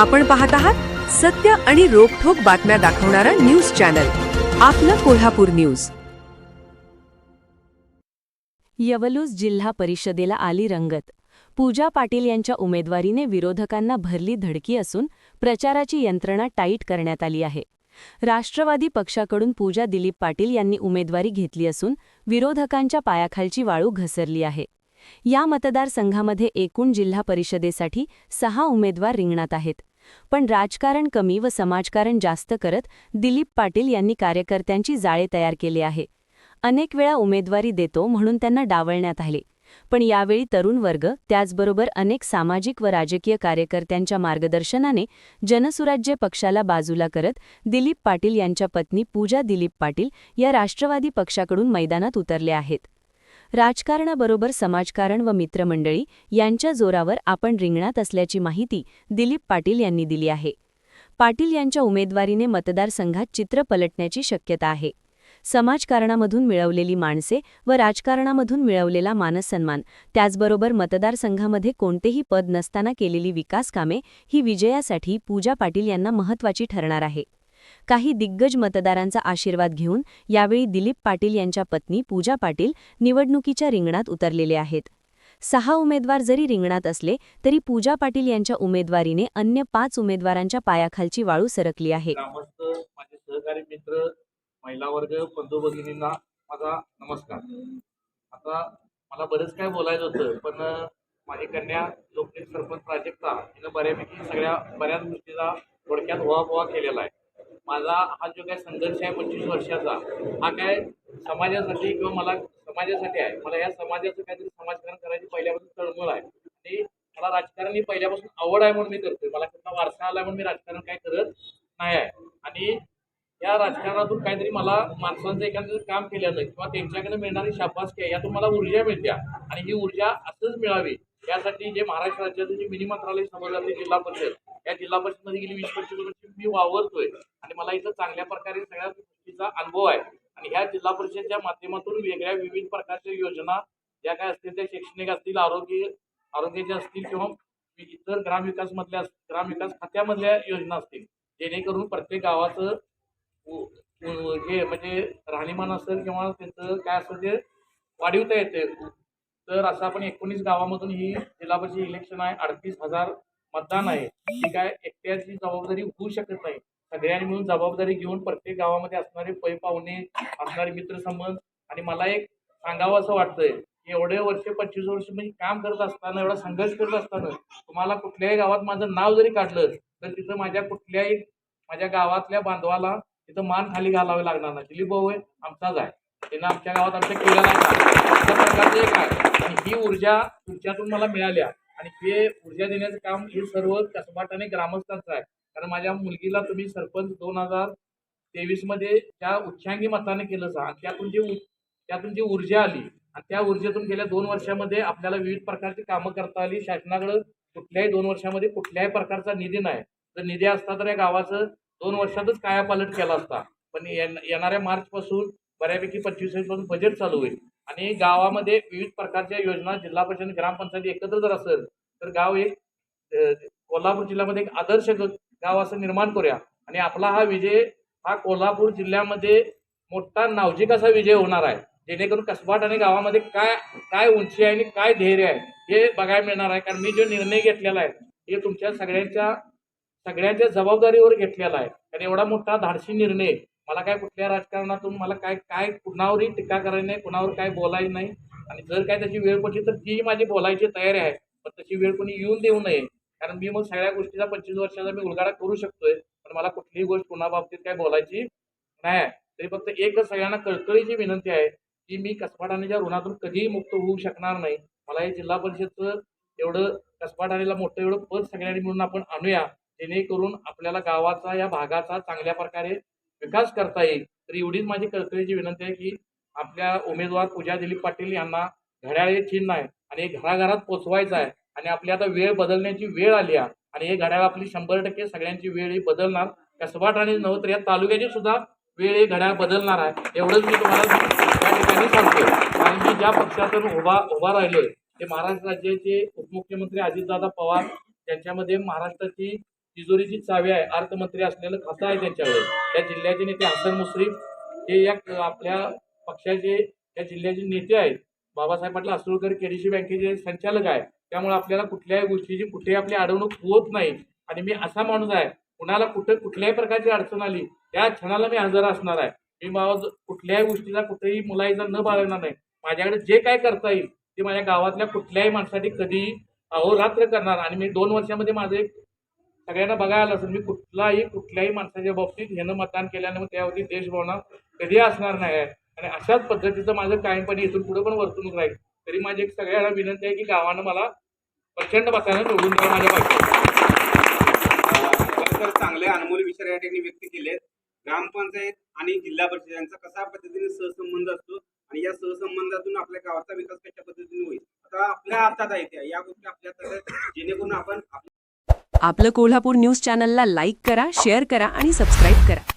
आपण पाहत आहात सत्य आणि रोखठोक बातम्या दाखवणारा न्यूज चॅनल. आपलं कोल्हापूर न्यूज. यवलूज जिल्हा परिषदेला आली रंगत. पूजा पाटील यांच्या उमेदवारीने विरोधकांना भरली धडकी असून प्रचाराची यंत्रणा टाईट करण्यात आली आहे. राष्ट्रवादी पक्षाकडून पूजा दिलीप पाटील यांनी उमेदवारी घेतली असून विरोधकांच्या पायाखालची वाळू घसरली आहे. या मतदारसंघामध्ये एकूण जिल्हा परिषदेसाठी सहा उमेदवार रिंगणात आहेत. पण राजकारण कमी व समाजकारण जास्त करत दिलीप पाटील यांनी कार्यकर्त्यांची जाळे तयार केले आहे. अनेक वेळा उमेदवारी देतो म्हणून त्यांना डावळण्यात आले. पण यावेळी तरुण वर्ग त्याचबरोबर अनेक सामाजिक व राजकीय कार्यकर्त्यांच्या मार्गदर्शनाने जनसुराज्य पक्षाला बाजूला करत दिलीप पाटील यांच्या पत्नी पूजा दिलीप पाटील या राष्ट्रवादी पक्षाकडून मैदानात उतरल्या आहेत. राजकारणाबरोबर समाजकारण व मित्रमंडळी यांच्या जोरावर आपण रिंगणात असल्याची माहिती दिलीप पाटील यांनी दिली आहे. पाटील यांच्या उमेदवारीने मतदारसंघात चित्र पलटण्याची शक्यता आहे. समाजकारणामधून मिळवलेली माणसे व राजकारणामधून मिळवलेला मानसन्मान त्याचबरोबर मतदारसंघामध्ये कोणतेही पद नसताना केलेली विकासकामे ही विजयासाठी पूजा पाटील यांना महत्त्वाची ठरणार आहे. काही दिग्गज मतदारांचा आशीर्वाद घेऊन यावेळी दिलीप पाटील यांच्या पत्नी पूजा पाटील निवडणुकीच्या रिंगणात उतरलेले आहेत. सहा उमेदवार जरी रिंगणात असले तरी पूजा पाटील यांच्या उमेदवारीने अन्य पाच उमेदवारांच्या पायाखालची वाळू सरकली आहे. माझे सहकारी मित्र महिला वर्ग बंधू भगिनींना माझा नमस्कार. आता मला बरंच काय बोलायचं होतं पण माझी कन्या लोकनेत सरपंच प्राजक्ता हिनं बऱ्यापैकी सगळ्या बऱ्याच गोष्टीला थोडक्यात व्हावा केलेला आहे. माझा हा जो काय संघर्ष आहे पंचवीस वर्षाचा हा काय समाजासाठी किंवा मला समाजासाठी आहे? मला या समाजाचं काहीतरी समाजकारण करायची पहिल्यापासून तळमळ आहे. आणि मला राजकारण ही पहिल्यापासून आवड आहे म्हणून मी करतोय. मला कुठला वारसा आला म्हणून मी राजकारण काय करत नाही आहे. आणि या राजकारणातून काहीतरी मला माणसांचं एखादं काम केल्यानं किंवा त्यांच्याकडे मिळणारी शाबासकी आहे यातून मला ऊर्जा मिळते. आणि ही ऊर्जा असंच मिळावी. यासाठी जे महाराष्ट्र राज्याचं जे मिनी मंत्रालय समोर जाते जिल्हा परिषद या जिल्हा परिषदमध्ये गेली वीस पंचवीस वर्ष मी वावरतोय. आणि मला इथं चांगल्या प्रकारे सगळ्या गोष्टीचा अनुभव आहे. आणि ह्या जिल्हा परिषदच्या माध्यमातून वेगळ्या विविध प्रकारच्या योजना ज्या काय असतील त्या शैक्षणिक असतील आरोग्य आरोग्याच्या असतील किंवा इतर ग्रामविकास मधल्या ग्रामविकास खात्यामधल्या योजना असतील. जेणेकरून प्रत्येक गावाचं हे म्हणजे राहणीमान असेल किंवा त्यांचं काय असेल ते वाढवता येते. तर असं आपण एकोणीस गावामधून ही जिल्हापरिषद इलेक्शन आहे. अडतीस हजार मतदान आहे. ही काय एकट्याची जबाबदारी होऊ शकत नाही. सगळ्यांनी मिळून जबाबदारी घेऊन प्रत्येक गावामध्ये असणारे पै पाहुणे असणारे मित्रसंबंध. आणि मला एक सांगावं असं वाटतंय की एवढे वर्ष पंचवीस वर्ष मी काम करत असताना एवढा संघर्ष करत असताना तुम्हाला कुठल्याही गावात माझं नाव जरी काढलं तर तिथं माझ्या कुठल्याही माझ्या गावातल्या बांधवाला तिथं मान खाली घालावे लागणार नाही. दिलीप भाऊ आहे आमचाच आहे. त्यांना आमच्या गावात आमच्या केला नाही अशा एक आहे. आणि ही ऊर्जा तुमच्यातून मला मिळाल्या. आणि हे ऊर्जा देण्याचं काम हे सर्व कसबाट आणि ग्रामस्थांचं आहे. कारण माझ्या मुलगीला तुम्ही सरपंच दोन हजार तेवीसमध्ये त्या उच्चांगी मताने केलं सा आणि त्यातून जी त्यातून जी ऊर्जा आली आणि त्या ऊर्जेतून गेल्या दोन वर्षामध्ये आपल्याला विविध प्रकारची कामं करता आली. शासनाकडं कुठल्याही दोन वर्षामध्ये कुठल्याही प्रकारचा निधी नाही. जर निधी असता तर या गावाचं दोन वर्षातच कायापालट केला असता. पण येणाऱ्या मार्चपासून बऱ्यापैकी पंचवीसपासून बजेट चालू होईल आणि गावामध्ये विविध प्रकारच्या योजना जिल्हा परिषद ग्रामपंचायती एकत्र जर असेल तर गाव एक कोल्हापूर जिल्ह्यामध्ये एक आदर्श गाव असं निर्माण करूया. आणि आपला हा विजय हा कोल्हापूर जिल्ह्यामध्ये मोठा नावजिक असा विजय होणार आहे. जेणेकरून कसबाट आणि गावामध्ये काय काय उंची आहे आणि काय धैर्य आहे हे बघायला मिळणार आहे. कारण मी जो निर्णय घेतलेला आहे हे तुमच्या सगळ्यांच्या सगळ्यांच्या जबाबदारीवर घेतलेला आहे. कारण एवढा मोठा धाडसी निर्णय मला काय कुठल्या राजकारणातून मला काय काय कुणावरही टीका करायची नाही कुणावर काय बोलायचं नाही. आणि जर काय त्याची वेळ पडली तर ती माझी बोलायची तयारी आहे. पण तशी वेळ कोणी येऊन देऊ नये. कारण मी मग सगळ्या गोष्टीचा पंचवीस वर्षाचा मी उलगाडा करू शकतोय. पण मला कुठलीही गोष्ट कुणाबाबतीत काय बोलायची नाही. आहे तरी फक्त एकच सगळ्यांना कळकळीची विनंती आहे की मी कसबाठाणीच्या ऋणातून कधीही मुक्त होऊ शकणार नाही. मला हे जिल्हा परिषदचं एवढं कसबाठाणीला मोठं एवढं पद सगळ्यांनी मिळून आपण आणूया. जेणेकरून आपल्याला गावाचा या भागाचा चांगल्या प्रकारे विकास करता येईल. तर एवढीच माझी कळकळीची विनंती आहे की आपल्या उमेदवार पूजा दिलीप पाटील यांना घड्याळ हे चिन्ह आहे आणि हे घराघरात पोचवायचं आहे आणि आपली आता वेळ बदलण्याची वेळ आली आहे आणि हे घड्याळ आपली शंभर टक्के सगळ्यांची वेळ ही बदलणार. कसबाट आणि नवत्र या तालुक्याची सुद्धा वेळ हे घड्याळ बदलणार आहे. एवढंच मी तुम्हाला त्या ठिकाणी सांगतो कारण मी ज्या पक्षातून उभा उभा राहिलोय ते महाराष्ट्र राज्याचे उपमुख्यमंत्री अजितदादा पवार त्यांच्यामध्ये महाराष्ट्राची तिजोरीची चावी आहे अर्थमंत्री असलेलं खातं आहे त्यांच्याकडे. त्या जिल्ह्याचे नेते हसन मुश्रीफ हे या आपल्या पक्षाचे या जिल्ह्याचे नेते आहेत. बाबासाहेब पाटील असुरकर केडीसी बँकेचे संचालक आहे त्यामुळे आपल्याला कुठल्याही गोष्टीची कुठेही आपली अडवणूक होत नाही. आणि मी असा माणूस आहे कुणाला कुठे कुठल्याही प्रकारची अडचण आली त्या क्षणाला मी हजर असणार आहे. मी माझं कुठल्याही गोष्टीचा कुठेही मुलाईचा न बाळगणार नाही. माझ्याकडे जे काय करता येईल ते माझ्या गावातल्या कुठल्याही माणसासाठी कधीही अहोरात्र करणार. आणि मी दोन वर्षामध्ये माझं एक सगळ्यांना बघायला असेल मी कुठलाही कुठल्याही माणसाच्या बाबतीत ह्यानं मतदान केल्यानं त्यावरती देशभावना कधी असणार नाही. आहे आणि अशाच पद्धतीचं माझं कायमपणे इथून पुढे पण वर्तणूक राहील. तरी माझी एक सगळ्यांना विनंती आहे की गावानं मला प्रचंड मतानं निवडून द्या माझ्या पाहिजे. चांगले अनमोल विचार या ठिकाणी व्यक्त केले ग्रामपंचायत आणि जिल्हा परिषद यांचा कसा पद्धतीने सहसंबंध असतो आणि या सहसंबंधातून आपल्या गावाचा विकास कशा पद्धतीने होईल? आता आपल्या हातात आहे त्या. या गोष्टी आपल्या हातात आहेत. जेणेकरून आपण आपलं कोल्हापूर न्यूज चॅनलला लाईक करा शेअर करा आणि सबस्क्राईब करा.